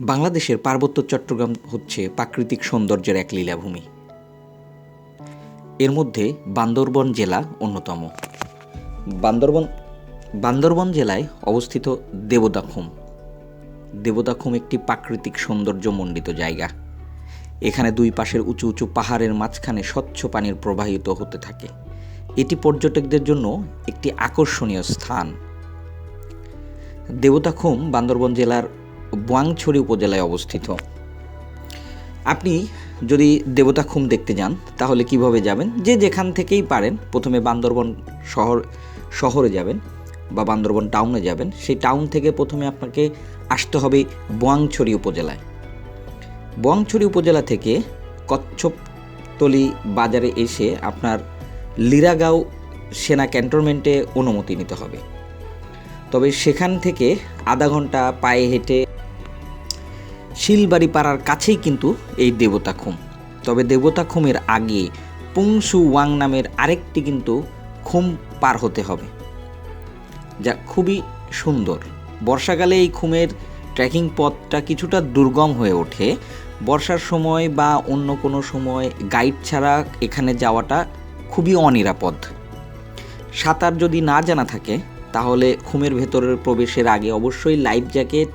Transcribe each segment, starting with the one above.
বাংলাদেশের পার্বত্য চট্টগ্রাম হচ্ছে প্রাকৃতিক সৌন্দর্যের এক লীলাভূমি। এর মধ্যে বান্দরবন জেলা অন্যতম। বান্দরবন বান্দরবন জেলায় অবস্থিত দেবদাখুম। দেবদাখুম একটি প্রাকৃতিক সৌন্দর্যমণ্ডিত জায়গা। এখানে দুই পাশের উঁচু উঁচু পাহাড়ের মাঝখানে স্বচ্ছ পানির প্রবাহিত হতে থাকে। এটি পর্যটকদের জন্য একটি আকর্ষণীয় স্থান। দেবতাখুম বান্দরবন জেলার বোয়াংছড়ি উপজেলায় অবস্থিত। আপনি যদি দেবতাখুম দেখতে যান, তাহলে কীভাবে যাবেন? যে যেখান থেকেই পারেন, প্রথমে বান্দরবন শহর, শহরে যাবেন বা বান্দরবন টাউনে যাবেন। সেই টাউন থেকে প্রথমে আপনাকে আসতে হবে বোয়াংছড়ি উপজেলায়। বোয়াংছড়ি উপজেলা থেকে কচ্ছপতলি বাজারে এসে আপনার লিরাগাঁও সেনা ক্যান্টনমেন্টে অনুমতি নিতে হবে। তবে সেখান থেকে আধা ঘণ্টা পায়ে হেঁটে শিলবাড়ি পাড়ার কাছেই কিন্তু এই দেবতাখুম। তবে দেবতাখুমের আগে পুংসু ওয়াং নামের আরেকটি কিন্তু খুম পার হতে হবে। যা খুবই সুন্দর। বর্ষাকালে এই খুমের ট্রেকিং পথটা কিছুটা দুর্গম হয়ে ওঠে। বর্ষার সময় বা অন্য কোনো সময় গাইড ছাড়া এখানে যাওয়াটা খুবই অনিরাপদ। সাঁতার যদি না জানা থাকে, তাহলে খুমের ভেতরের প্রবেশের আগে অবশ্যই লাইফ জ্যাকেট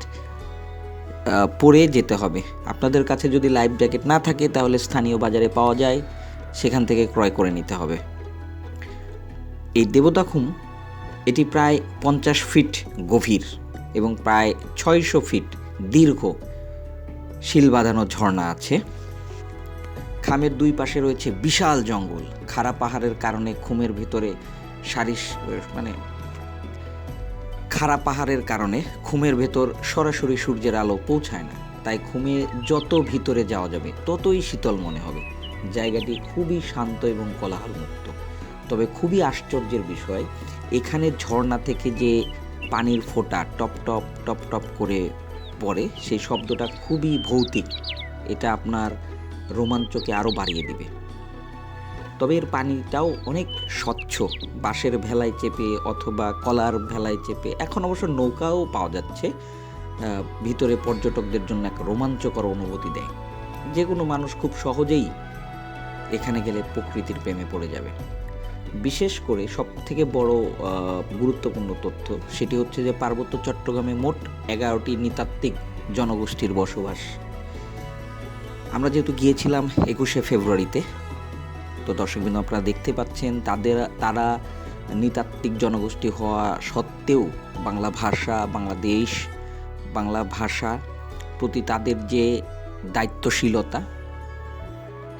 পরে যেতে হবে। আপনাদের কাছে যদি লাইফ জ্যাকেট না থাকে, তাহলে স্থানীয় বাজারে পাওয়া যায়। সেখান থেকে ক্রয় করে নিতে হবে। এই দেবতাখুম, এটি প্রায় পঞ্চাশ ফিট গভীর এবং প্রায় ছয়শো ফিট দীর্ঘ। শিল বাঁধানো ঝর্ণা আছে। খামের দুই পাশে রয়েছে বিশাল জঙ্গল। খাড়া পাহাড়ের কারণে খুমের ভিতরে সারিস মানে খাড়া পাহাড়ের কারণে খুমের ভেতর সরাসরি সূর্যের আলো পৌঁছায় না। তাই খুমে যত ভিতরে যাওয়া যাবে, ততই শীতল মনে হবে। জায়গাটি খুবই শান্ত এবং কোলাহলমুক্ত। তবে খুবই আশ্চর্যের বিষয়, এখানে ঝর্ণা থেকে যে পানির ফোঁটা টপ টপ টপ টপ করে পড়ে, সেই শব্দটা খুবই ভৌতিক। এটা আপনার রোমাঞ্চকে আরও বাড়িয়ে দিবে। তবে এর পানিটাও অনেক স্বচ্ছ। বাঁশের ভেলায় চেপে অথবা কলার ভেলায় চেপে। এখন অবশ্য নৌকাও পাওয়া যাচ্ছে। ভিতরে পর্যটকদের জন্য এক রোমাঞ্চকর অনুভূতি দেয়। যে কোনো মানুষ খুব সহজেই এখানে গেলে প্রকৃতির প্রেমে পড়ে যাবে। বিশেষ করে সব থেকে বড় গুরুত্বপূর্ণ তথ্য সেটি হচ্ছে যে পার্বত্য চট্টগ্রামে মোট এগারোটি নৃতাত্ত্বিক জনগোষ্ঠীর বসবাস। আমরা যেহেতু গিয়েছিলাম একুশে ফেব্রুয়ারিতে তো দর্শকবৃন্দ আপনারা দেখতে পাচ্ছেন তাদের, তারা নৃতাত্ত্বিক জনগোষ্ঠী হওয়া সত্ত্বেও বাংলা ভাষা, বাংলাদেশ, বাংলা ভাষা প্রতি তাদের যে দায়িত্বশীলতা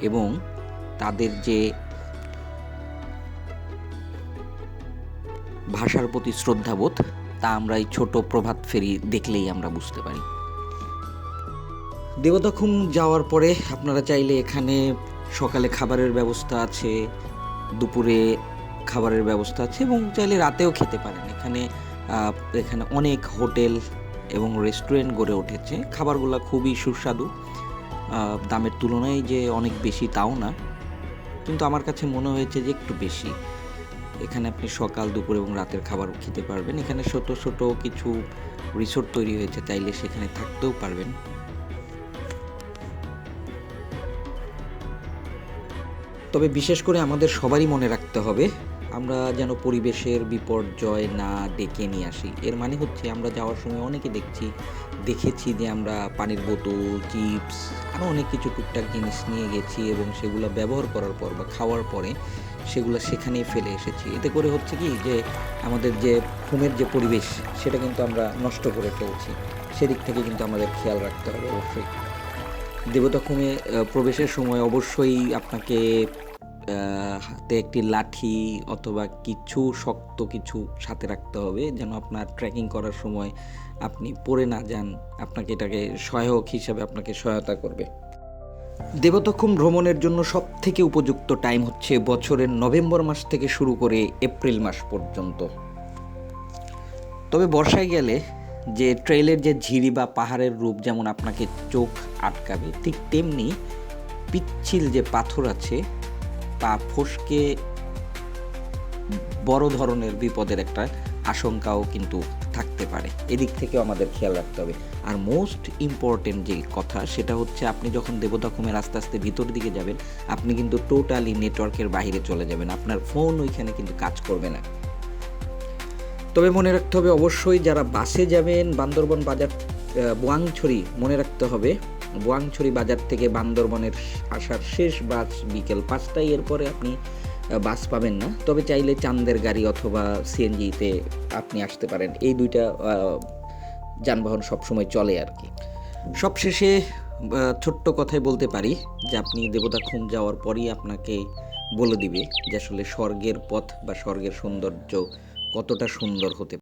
এবং তাদের যে ভাষার প্রতি শ্রদ্ধাবোধ, তা আমরা এই ছোট প্রভাত ফেরি দেখলেই আমরা বুঝতে পারি। দেবতাখুম যাওয়ার পরে আপনারা চাইলে এখানে সকালে খাবারের ব্যবস্থা আছে, দুপুরে খাবারের ব্যবস্থা আছে এবং চাইলে রাতেও খেতে পারেন। এখানে এখানে অনেক হোটেল এবং রেস্টুরেন্ট গড়ে উঠেছে। খাবারগুলো খুবই সুস্বাদু। দামের তুলনায় যে অনেক বেশি তাও না। কিন্তু আমার কাছে মনে হয়েছে যে একটু বেশি। এখানে আপনি সকাল, দুপুর এবং রাতের খাবার খেতে পারবেন। এখানে ছোট ছোট কিছু রিসোর্ট তৈরি হয়েছে, চাইলে সেখানে থাকতেও পারবেন। তবে বিশেষ করে আমাদের সবারই মনে রাখতে হবে, আমরা যেন পরিবেশের বিপর্যয় না ডেকে নিয়ে আসি। এর মানে হচ্ছে আমরা যাওয়ার সময় অনেকে দেখছি, দেখেছি যে আমরা পানির বোতল, চিপস আরও অনেক কিছু টুকটাক জিনিস নিয়ে গেছি এবং সেগুলো ব্যবহার করার পর বা খাওয়ার পরে সেগুলো সেখানেই ফেলে এসেছি। এতে করে হচ্ছে কি যে আমাদের যে ঘুমের যে পরিবেশ, সেটা কিন্তু আমরা নষ্ট করে ফেলছি। সেদিক থেকে কিন্তু আমাদের খেয়াল রাখতে হবে অবশ্যই। দেবতাখুমে প্রবেশের সময় অবশ্যই আপনাকে হাতে একটি লাঠি অথবা কিছু শক্ত কিছু সাথে রাখতে হবে যেন আপনার ট্রেকিং করার সময় আপনি পড়ে না যান। আপনাকে এটাকে সহায়ক হিসাবে আপনাকে সহায়তা করবে। দেবতাখুম ভ্রমণের জন্য সব থেকে উপযুক্ত টাইম হচ্ছে বছরের নভেম্বর মাস থেকে শুরু করে এপ্রিল মাস পর্যন্ত। তবে বর্ষায় গেলে যে ট্রেলের যে ঝিরি বা পাহাড়ের রূপ যেমন আপনাকে চোখ আটকাবে, ঠিক তেমনি পিচ্ছিল যে পাথর আছে পা ফসকে বড় ধরনের বিপদের একটা আশঙ্কাও কিন্তু থাকতে পারে। এদিক থেকেও আমাদের খেয়াল রাখতে হবে। আর মোস্ট ইম্পর্টেন্ট যে কথা, সেটা হচ্ছে আপনি যখন দেবতাখুমের আস্তে আস্তে ভিতর দিকে যাবেন, আপনি কিন্তু টোটালি নেটওয়ার্কের বাইরে চলে যাবেন। আপনার ফোন ওইখানে কিন্তু কাজ করবে না। তবে মনে রাখতে হবে অবশ্যই যারা বাসে যাবেন, বান্দরবন বাজার বোয়াংছড়ি মনে রাখতে হবে। বোয়াংছড়ি বাজার থেকে বান্দরবনের আসার শেষ বাস বিকেল পাঁচটায়, এরপরে আপনি বাস পাবেন না। তবে চাইলে চান্দের গাড়ি অথবা সিএনজিতে আপনি আসতে পারেন। এই দুইটা যানবাহন সবসময় চলে আর কি। সবশেষে ছোট্ট কথায় বলতে পারি যে আপনি দেবতা খুন যাওয়ার পরই আপনাকে বলে দিবে যে আসলে স্বর্গের পথ বা স্বর্গের সৌন্দর্য কতটা সুন্দর হতে